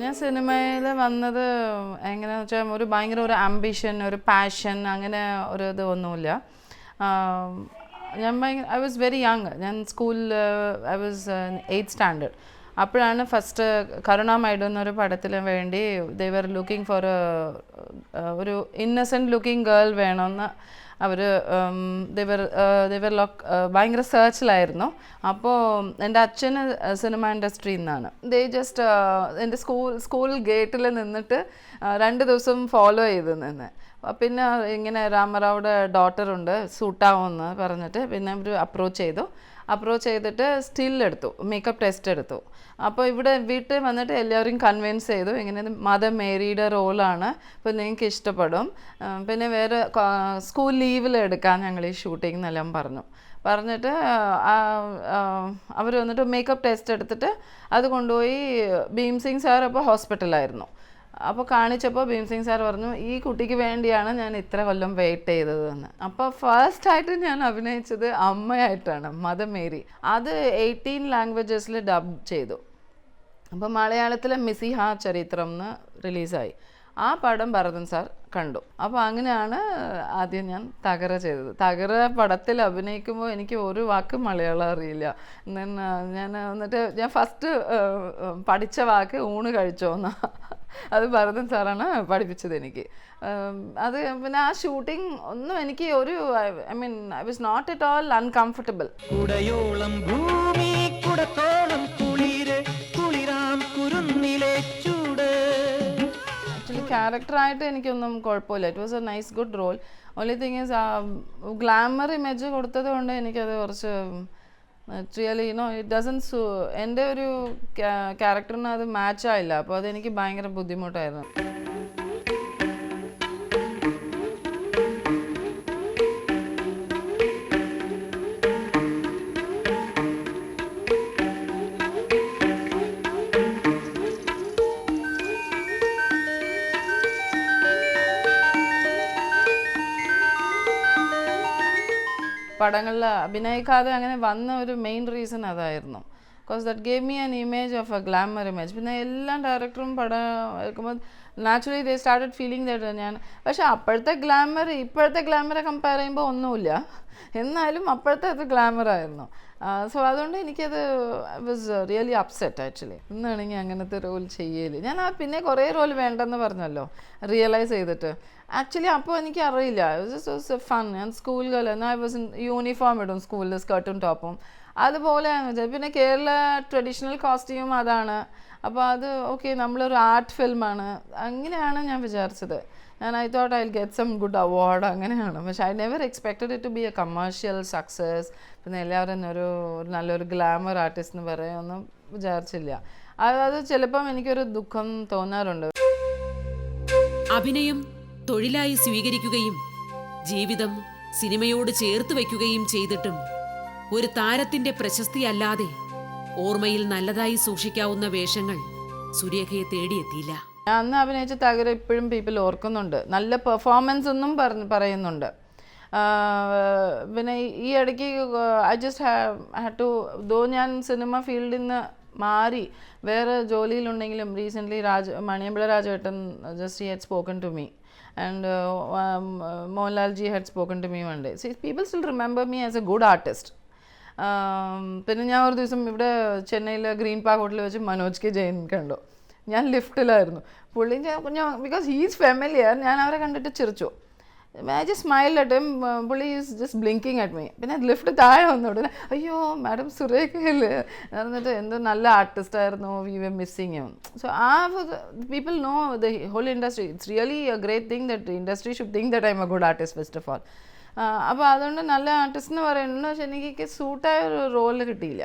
ഞാൻ സിനിമയിൽ വന്നത് എങ്ങനെയാണെന്ന് വെച്ചാൽ ഒരു ഭയങ്കര ഒരു ആംബിഷൻ ഒരു പാഷൻ അങ്ങനെ ഒരു ഇത് ഒന്നുമില്ല. ഞാൻ ഭയങ്കര ഐ വാസ് വെരി യങ് ഞാൻ സ്കൂളിൽ ഐ വാസ് എയ്ത്ത് സ്റ്റാൻഡേർഡ് അപ്പോഴാണ് ഫസ്റ്റ് കരുണാമൈഡ് എന്നൊരു പടത്തിന് വേണ്ടി ദേ വർ ലുക്കിംഗ് ഫോർ ഒരു ഇന്നസെന്റ് ലുക്കിംഗ് ഗേൾ വേണമെന്ന് അവർ ദേവർ ദേവർ ലോക്ക് ഭയങ്കര സെർച്ചിലായിരുന്നു അപ്പോൾ എന്റെ അച്ഛന് സിനിമ ഇൻഡസ്ട്രിയിൽ നിന്നാണ് ദേ ജസ്റ്റ് എന്റെ സ്കൂൾ സ്കൂൾ ഗേറ്റിൽ നിന്നിട്ട് രണ്ട് ദിവസം ഫോളോ ചെയ്ത് നിന്ന്. പിന്നെ ഇങ്ങനെ രാമറാവുടെ ഡോട്ടറുണ്ട് സൂട്ടാവുമെന്ന് പറഞ്ഞിട്ട് പിന്നെ അവർ അപ്രോച്ച് ചെയ്തു. അപ്രോച്ച് ചെയ്തിട്ട് സ്റ്റിൽ എടുത്തു മേക്കപ്പ് ടെസ്റ്റ് എടുത്തു. അപ്പോൾ ഇവിടെ വീട്ടിൽ വന്നിട്ട് എല്ലാവരും കൺവിൻസ് ചെയ്തു ഇങ്ങനെ മദർ മേരിയുടെ റോളാണ് അപ്പോൾ നിങ്ങൾക്ക് ഇഷ്ടപ്പെടും. പിന്നെ വേറെ സ്കൂൾ ലീവിൽ എടുക്കാൻ ഞങ്ങൾ ഈ ഷൂട്ടിംഗ് എന്നെല്ലാം പറഞ്ഞു. പറഞ്ഞിട്ട് അവർ വന്നിട്ട് മേക്കപ്പ് ടെസ്റ്റ് എടുത്തിട്ട് അത് കൊണ്ടുപോയി ഭീം സിംഗ് സാർ അപ്പോൾ ഹോസ്പിറ്റലായിരുന്നു അപ്പോൾ കാണിച്ചപ്പോൾ ഭീംസിംഗ് സാർ പറഞ്ഞു ഈ കുട്ടിക്ക് വേണ്ടിയാണ് ഞാൻ ഇത്ര കൊല്ലം വെയിറ്റ് ചെയ്തതെന്ന് അപ്പോൾ ഫസ്റ്റ് ആയിട്ട് ഞാൻ അഭിനയിച്ചത് അമ്മയായിട്ടാണ് മദർ മേരി അത് എയ്റ്റീൻ ലാംഗ്വേജസിൽ ഡബ് ചെയ്തു. അപ്പോൾ മലയാളത്തിലെ മിസിഹ ചരിത്രം എന്ന് റിലീസായി ആ പടം ഭരതൻ സാർ കണ്ടു. അപ്പോൾ അങ്ങനെയാണ് ആദ്യം ഞാൻ തകര ചെയ്തത്. തകര പടത്തിൽ അഭിനയിക്കുമ്പോൾ എനിക്ക് ഒരു വാക്ക് മലയാളം അറിയില്ല. ഞാൻ എന്നിട്ട് ഞാൻ ഫസ്റ്റ് പഠിച്ച വാക്ക് ഊണ് കഴിച്ചോന്ന അത് ഭരതൻ സാറാണ് പഠിപ്പിച്ചത് എനിക്ക്. അത് പിന്നെ ആ ഷൂട്ടിംഗ് ഒന്നും എനിക്ക് ഒരു I mean I was not at all uncomfortable. കുടയോളം ഭൂമി കുടത്തോളം കുളിര് കുളിരാം കുരുന്നിലെ ചൂട്. ആക്ച്വലി ക്യാരക്ടറായിട്ട് എനിക്കൊന്നും കുഴപ്പമില്ല. It was a nice good role only thing is ആ ഗ്ലാമർ ഇമേജ് കൊടുത്തത് കൊണ്ട് എനിക്കത് കുറച്ച് really no it doesn't suit എന്റെ ഒരു ക്യാരക്ടറിന് അത് മാച്ചായില്ല അപ്പോൾ അതെനിക്ക് ഭയങ്കര ബുദ്ധിമുട്ടായിരുന്നു. പടങ്ങളിൽ അഭിനയിക്കാതെ അങ്ങനെ വന്ന ഒരു മെയിൻ റീസൺ അതായിരുന്നു. Because that gave me an image of a glamour image പിന്നെ എല്ലാ ഡയറക്ടറും പടം എടുക്കുമ്പോൾ naturally they started feeling that ഞാൻ പക്ഷേ അപ്പോഴത്തെ ഗ്ലാമർ ഇപ്പോഴത്തെ ഗ്ലാമറെ കമ്പയർ ചെയ്യുമ്പോൾ ഒന്നുമില്ല. എന്നാലും അപ്പോഴത്തെ അത് ഗ്ലാമർ ആയിരുന്നു. സോ അതുകൊണ്ട് എനിക്കത് വാസ് റിയലി അപ്സെറ്റ് ആക്ച്വലി ഇന്നാണെങ്കിൽ അങ്ങനത്തെ റോൾ ചെയ്യൽ. ഞാൻ ആ പിന്നെ കുറേ റോൾ വേണ്ടെന്ന് പറഞ്ഞല്ലോ റിയലൈസ് ചെയ്തിട്ട്. ആക്ച്വലി അപ്പോൾ എനിക്ക് അറിയില്ല ഫൺ ഞാൻ സ്കൂളുകൾ ഐ വാസ് യൂണിഫോം ഇടും സ്കൂളിൽ സ്കർട്ടും ടോപ്പും അതുപോലെയാണ് വെച്ചാൽ പിന്നെ കേരള ട്രഡീഷണൽ കോസ്റ്റ്യൂം അതാണ്. അപ്പോൾ അത് ഓക്കെ നമ്മളൊരു ആർട്ട് ഫിലിമാണ് അങ്ങനെയാണ് ഞാൻ വിചാരിച്ചത്. ഞാൻ I thought I get some good award അങ്ങനെയാണ്. പക്ഷേ I never expected it to be a commercial success പിന്നെ എല്ലാവരും ഒരു നല്ലൊരു ഗ്ലാമർ ആർട്ടിസ്റ്റ് എന്ന് പറയുമെന്നും വിചാരിച്ചില്ല. അതായത് അത് ചിലപ്പം എനിക്കൊരു ദുഃഖം തോന്നാറുണ്ട്. അഭിനയം തൊഴിലായി സ്വീകരിക്കുകയും ജീവിതം സിനിമയോട് ചേർത്ത് വയ്ക്കുകയും ചെയ്തിട്ടും ഒരു താരത്തിന്റെ പ്രശസ്തിയല്ലാതെ ഓർമ്മയിൽ നല്ലതായി സൂക്ഷിക്കാവുന്ന വേഷങ്ങൾ സുരേഖയെ തേടിയെത്തിയില്ല. അന്ന് അഭിനയിച്ച തകര ഇപ്പോഴും പീപ്പിൾ ഓർക്കുന്നുണ്ട്. നല്ല പെർഫോമൻസ് ഒന്നും പറഞ്ഞ് പറയുന്നുണ്ട്. പിന്നെ ഈ- ഇടയ്ക്ക് I just had to though ഞാൻ സിനിമ ഫീൽഡിൽ നിന്ന് മാറി വേറെ ജോലിയിലുണ്ടെങ്കിലും റീസെന്റ്ലി രാജ മണിയമ്പിള രാജേട്ടൻ just he had spoken to me and Mohanlal ji had spoken to me one day see people still remember me as a good artist പിന്നെ ഞാൻ ഒരു ദിവസം ഇവിടെ ചെന്നൈയിലെ ഗ്രീൻ പാർക്ക് ഹോട്ടലിൽ വെച്ച് മനോജ് കെ ജെയിൻ കണ്ടു. ഞാൻ ലിഫ്റ്റിലായിരുന്നു. പുള്ളി ഞാൻ ബിക്കോസ് ഹീസ് ഫെമിലിയർ ഞാൻ അവരെ കണ്ടിട്ട് ചിരിച്ചു. ജസ്റ്റ് സ്മൈൽ അറ്റ് പുള്ളി is just blinking at me പിന്നെ ലിഫ്റ്റ് താഴെ വന്നു അയ്യോ മാഡം സുരേഖയില്ലേ പറഞ്ഞിട്ട് എന്തോ നല്ല ആർട്ടിസ്റ്റ് ആയിരുന്നു we were missing so ah people know the whole industry it's really a great thing that industry should think that I am good artist first of all അപ്പോൾ അതുകൊണ്ട് നല്ല ആർട്ടിസ്റ്റ് എന്ന് പറയുന്നത് പക്ഷെ എനിക്ക് സൂട്ടായ ഒരു റോൾ കിട്ടിയില്ല.